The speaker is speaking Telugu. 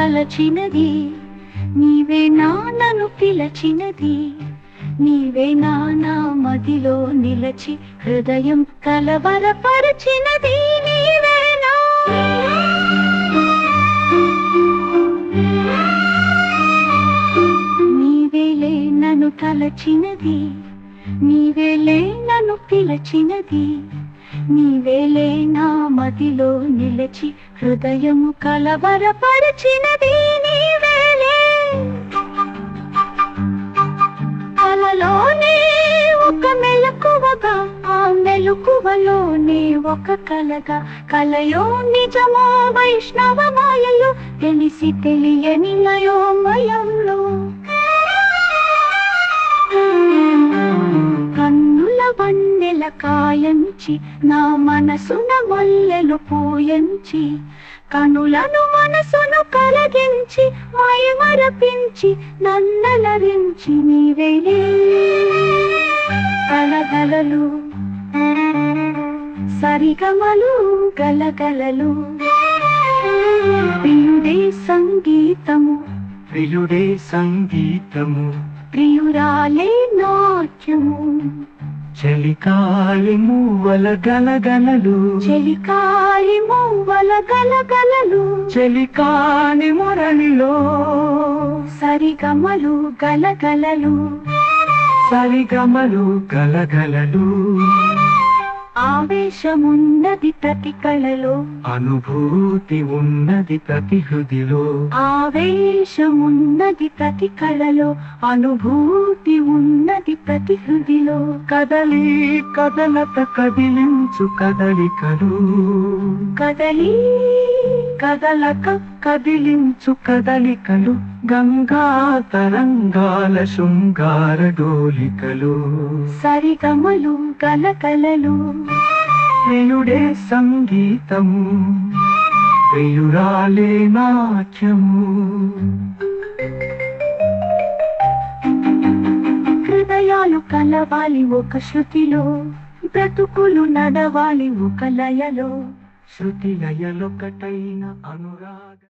తలచినది నీవే నా నన్ను పిలచినది. నీవే నానా నా మదిలో నిలచి హృదయం కలవరపరచినది. నీవేనా నీవేలే నన్ను తలచినది. నీవేలే నన్ను పిలచినది. నీవేలే నా మదిలో నిలచి హృదయము కలవరపరచినది నీవేలే. కలలోనే ఒక మెలకువగా ఆ మెలకువలోనే ఒక కలగా కలయో నిజమో వైష్ణవ మాయలో తెలిసి తెలియని నయోమయంలో. వన్నెల కాయంచి నా మనసున మల్లెలు పూయంచి కనులను మనసును కలగించి మయమరపించి నన్నలరించి నీవేలే కలగలలు సరిగమలు గలగలలు. ప్రియుడే సంగీతము. ప్రియుడే సంగీతము. ప్రియురాలే నాట్యము. చలికాలి మూవల గలగలలు. చెలికాలి మూవల గలగలలు. చలికాని మురళిలో సరిగమలు గలగలలు. సరిగమలు గలగలలు. ఆవేశమున్నది ప్రతి కళలో అనుభూతి ఉన్నది ప్రతి హృదిలో. ఆవేశమున్నది ప్రతి కళలో అనుభూతి ఉన్నది ప్రతి హృదిలో. కదలి కదలత కదిలించు కదలికలు. కదలి కదలక కదిలించు కదలికలు. గంగా తరంగాల శృంగార డోలికలు. సరిగమలు గలగలలు ప్రియుడే సంగీతము ప్రియురాలే నాట్యము. హృదయాలు కలవాలి ఒక శృతిలో బ్రతుకులు నడవాలి ఒక లయలో. శృతి లయలొకటైన అనురాగ